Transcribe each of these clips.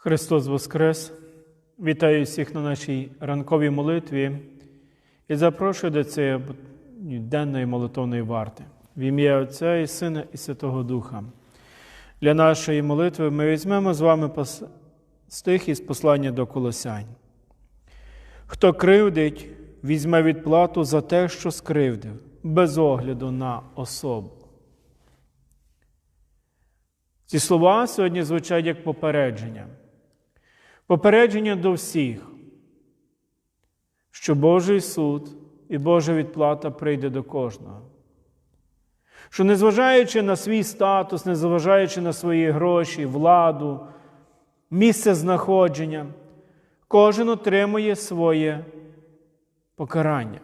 Христос Воскрес! Вітаю всіх на нашій ранковій молитві і запрошую до цієї денної молитовної варти. В ім'я Отця і Сина і Святого Духа. Для нашої молитви ми візьмемо з вами стих із послання до Колосянь. Хто кривдить, візьме відплату за те, що скривдив, без огляду на особу. Ці слова сьогодні звучать як попередження. Попередження до всіх, що Божий суд і Божа відплата прийде до кожного. Що незважаючи на свій статус, незважаючи на свої гроші, владу, місце знаходження, кожен отримує своє покарання.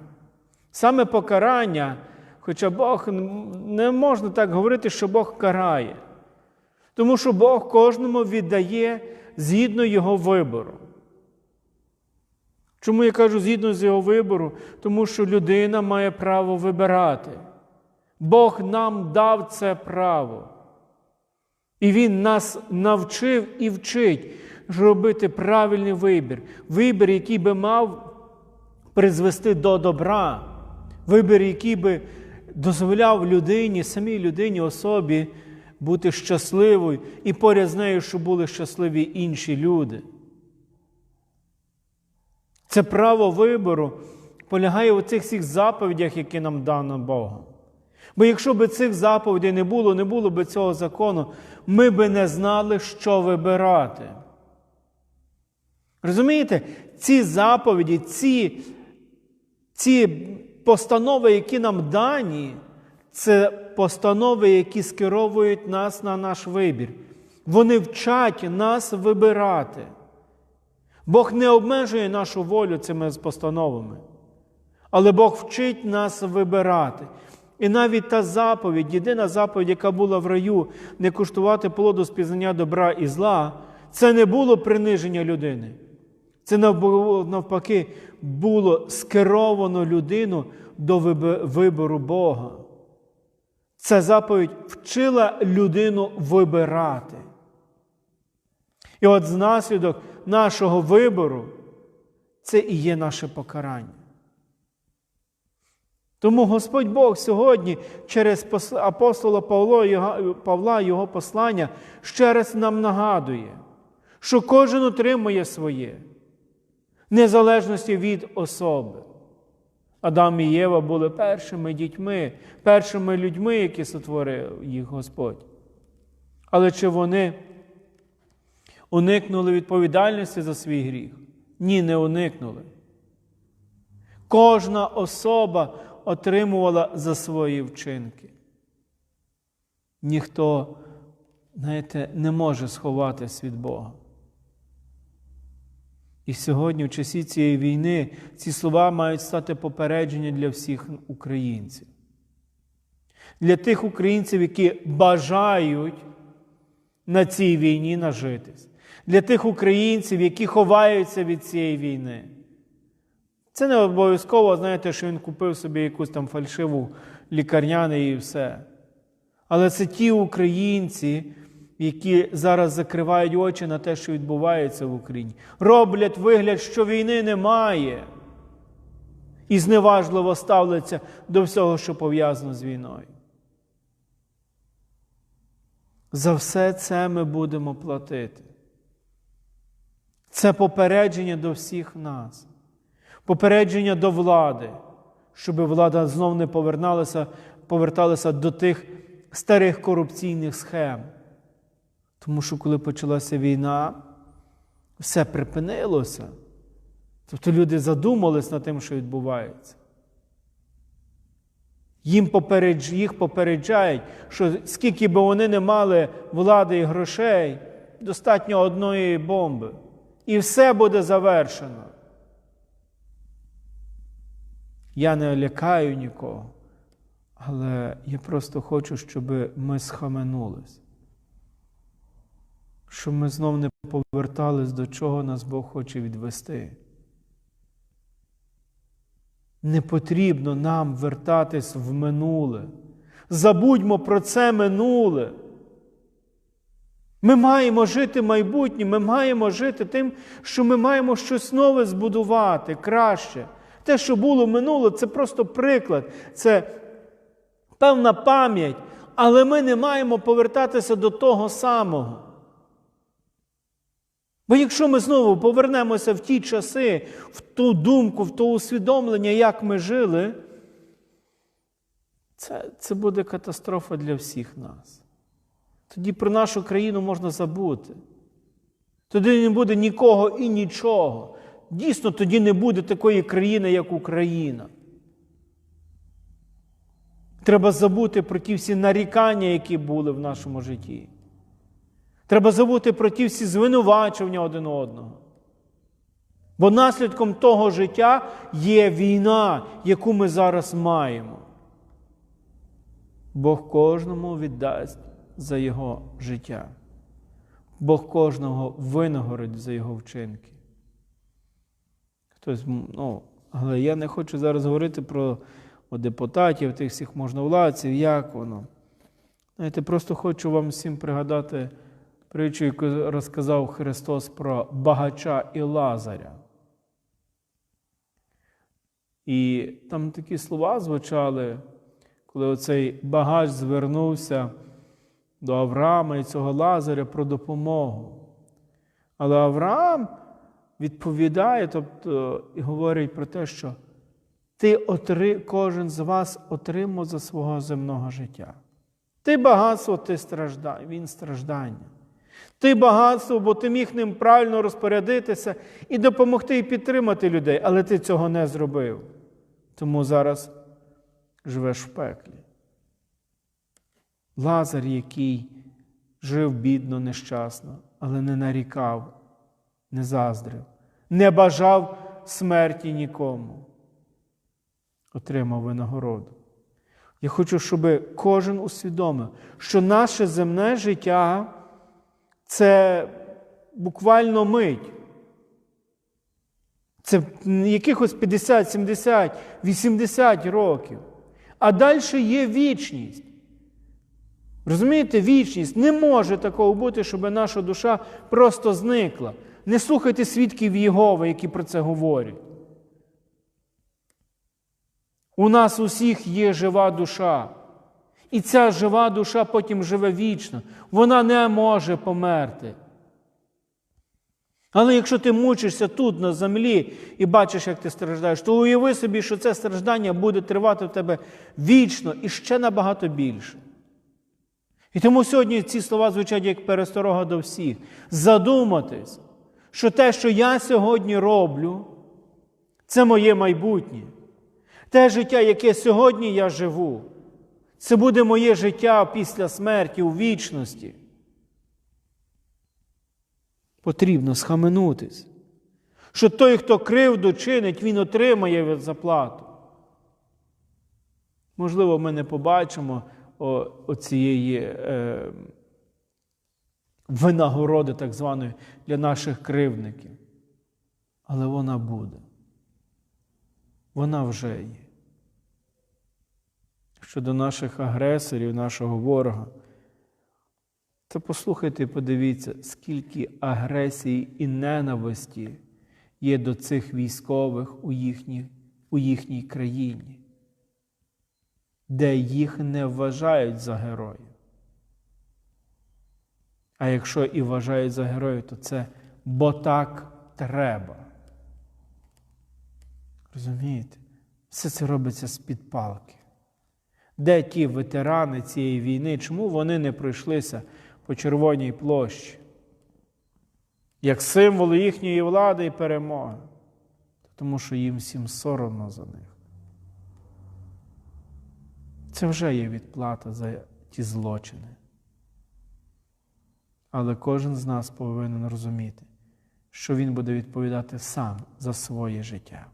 Саме покарання, хоча Бог не можна так говорити, що Бог карає. Тому що Бог кожному віддає згідно його вибору. Чому я кажу згідно з його вибору? Тому що людина має право вибирати. Бог нам дав це право. І Він нас навчив і вчить робити правильний вибір. Вибір, який би мав призвести до добра, вибір, який би дозволяв людині, самій людині, особі бути щасливою і поряд з нею, щоб були щасливі інші люди. Це право вибору полягає у цих всіх заповідях, які нам дано Богом. Бо якщо б цих заповідей не було, не було б цього закону, ми би не знали, що вибирати. Розумієте, ці заповіді, ці, ці постанови, які нам дані, це постанови, які скеровують нас на наш вибір. Вони вчать нас вибирати. Бог не обмежує нашу волю цими постановами, але Бог вчить нас вибирати. І навіть та заповідь, єдина заповідь, яка була в раю, не куштувати плоду спізнання добра і зла, це не було приниження людини. Це навпаки було скеровано людину до вибору Бога. Ця заповідь вчила людину вибирати. І от наслідок нашого вибору це і є наше покарання. Тому Господь Бог сьогодні через апостола Павла, його- послання ще раз нам нагадує, що кожен отримує своє, незалежності від особи. Адам і Єва були першими дітьми, першими людьми, які сотворив їх Господь. Але чи вони уникнули відповідальності за свій гріх? Ні, не уникнули. Кожна особа отримувала за свої вчинки. Ніхто, знаєте, не може сховатись від Бога. І сьогодні, в часі цієї війни, ці слова мають стати попередження для всіх українців. Для тих українців, які бажають на цій війні нажитись. Для тих українців, які ховаються від цієї війни. Це не обов'язково, знаєте, що він купив собі якусь там фальшиву лікарняну і все. Але це ті українці, які зараз закривають очі на те, що відбувається в Україні, роблять вигляд, що війни немає, і зневажливо ставляться до всього, що пов'язано з війною. За все це ми будемо платити. Це попередження до всіх нас, попередження до влади, щоб влада знов не поверналася, поверталася до тих старих корупційних схем. Тому що коли почалася війна, все припинилося. Тобто люди задумались над тим, що відбувається. Їм попередж... Їх попереджають, що скільки би вони не мали влади і грошей, достатньо одної бомби. І все буде завершено. Я не лякаю нікого, але я просто хочу, щоб ми схаменулись. Щоб ми знов не повертались до чого нас Бог хоче відвести. Не потрібно нам вертатись в минуле. Забудьмо про це минуле. Ми маємо жити майбутнім, ми маємо жити тим, що ми маємо щось нове збудувати, краще. Те, що було минуло, це просто приклад, це певна пам'ять, але ми не маємо повертатися до того самого. Бо якщо ми знову повернемося в ті часи, в ту думку, в то усвідомлення, як ми жили, це, це буде катастрофа для всіх нас. Тоді про нашу країну можна забути. Тоді не буде нікого і нічого. Дійсно, тоді не буде такої країни, як Україна. Треба забути про ті всі нарікання, які були в нашому житті. Треба забути про ті всі звинувачення один одного. Бо наслідком того життя є війна, яку ми зараз маємо. Бог кожному віддасть за його життя. Бог кожного винагородить за його вчинки. Хтось, ну, але я не хочу зараз говорити про депутатів, тих всіх можновладців, як воно. Знаєте, просто хочу вам всім пригадати притчу, яку розказав Христос про багача і Лазаря. І там такі слова звучали, коли оцей багач звернувся до Авраама і цього Лазаря про допомогу. Але Авраам відповідає, тобто і говорить про те, що ти отри, кожен з вас отримав за свого земного життя. Ти багатство, ти страждання, він страждання. Ти багатство, бо ти міг ним правильно розпорядитися і допомогти і підтримати людей, але ти цього не зробив. Тому зараз живеш в пеклі. Лазар, який жив бідно, нещасно, але не нарікав, не заздрив, не бажав смерті нікому, отримав винагороду. Я хочу, щоб кожен усвідомив, що наше земне життя це буквально мить. Це якихось 50, 70, 80 років. А далі є вічність. Розумієте, вічність не може такого бути, щоб наша душа просто зникла. Не слухайте свідків Єгови, які про це говорять. У нас усіх є жива душа. І ця жива душа потім живе вічно. Вона не може померти. Але якщо ти мучишся тут, на землі, і бачиш, як ти страждаєш, то уяви собі, що це страждання буде тривати в тебе вічно і ще набагато більше. І тому сьогодні ці слова звучать як пересторога до всіх. Задуматись, що те, що я сьогодні роблю, це моє майбутнє. Те життя, яке сьогодні я живу, це буде моє життя після смерті у вічності. Потрібно схаменутись, що той, хто кривду чинить, він отримає заплату. Можливо, ми не побачимо оцієї е, винагороди, так званої, для наших кривдників. Але вона буде. Вона вже є. Щодо наших агресорів, нашого ворога, то послухайте і подивіться, скільки агресії і ненависті є до цих військових у їхній, у їхній країні де їх не вважають за героїв. А якщо і вважають за героїв, то це бо так треба. Розумієте? Все це робиться з-під палки. Де ті ветерани цієї війни, чому вони не пройшлися по Червоній площі? Як символ їхньої влади і перемоги? Тому що їм всім соромно за них. Це вже є відплата за ті злочини. Але кожен з нас повинен розуміти, що він буде відповідати сам за своє життя.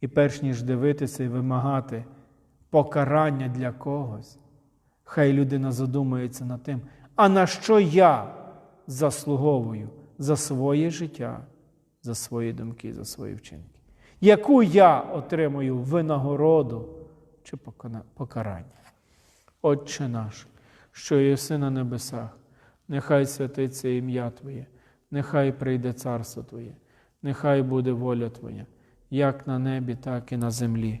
І перш ніж дивитися і вимагати покарання для когось, хай людина задумається над тим, а на що я заслуговую за своє життя, за свої думки, за свої вчинки, яку я отримую винагороду чи покарання. Отче наш, що єси на небесах, Нехай святиться ім'я Твоє, нехай прийде царство Твоє, нехай буде воля Твоя, як на небі, так і на землі.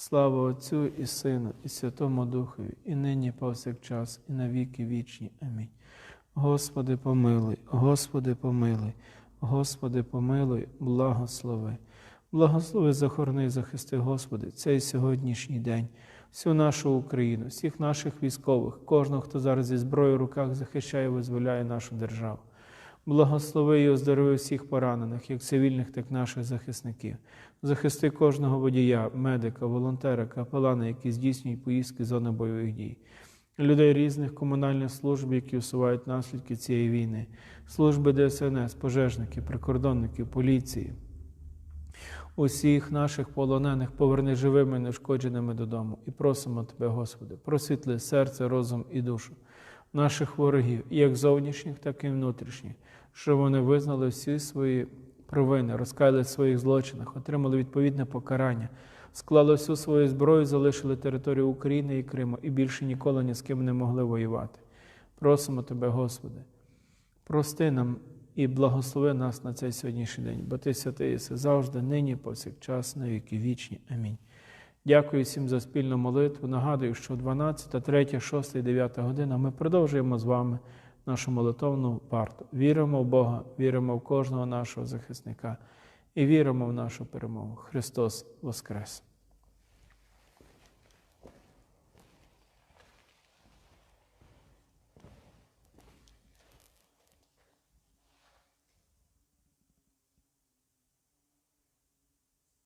Слава Отцю і Сину, і Святому Духові, і нині повсякчас, і на віки вічні. Амінь. Господи, помилуй, Господи, помилуй, Господи, помилуй, благослови. Благослови, захорони, захисти, Господи, цей сьогоднішній день, всю нашу Україну, всіх наших військових, кожного, хто зараз зі зброєю в руках захищає визволяє нашу державу. Благослови і оздорови всіх поранених, як цивільних, так і наших захисників. Захисти кожного водія, медика, волонтера, капелана, які здійснюють поїздки зони бойових дій. Людей різних комунальних служб, які усувають наслідки цієї війни, служби ДСНС, пожежників, прикордонників, поліції. Усіх наших полонених поверни живими, і неушкодженими додому. І просимо Тебе, Господи, просвітли серце, розум і душу наших ворогів, як зовнішніх, так і внутрішніх, щоб вони визнали всі свої провини, розкаяли в своїх злочинах, отримали відповідне покарання, склали всю свою зброю, залишили територію України і Криму і більше ніколи ні з ким не могли воювати. Просимо Тебе, Господи, прости нам і благослови нас на цей сьогоднішній день, бо Ти святий єси завжди, нині, повсякчас, на віки вічні. Амінь. Дякую всім за спільну молитву. Нагадую, що 12, 3, 6 і 9 година ми продовжуємо з вами нашу молитовну парту. Віримо в Бога, віримо в кожного нашого захисника і віримо в нашу перемогу. Христос Воскрес!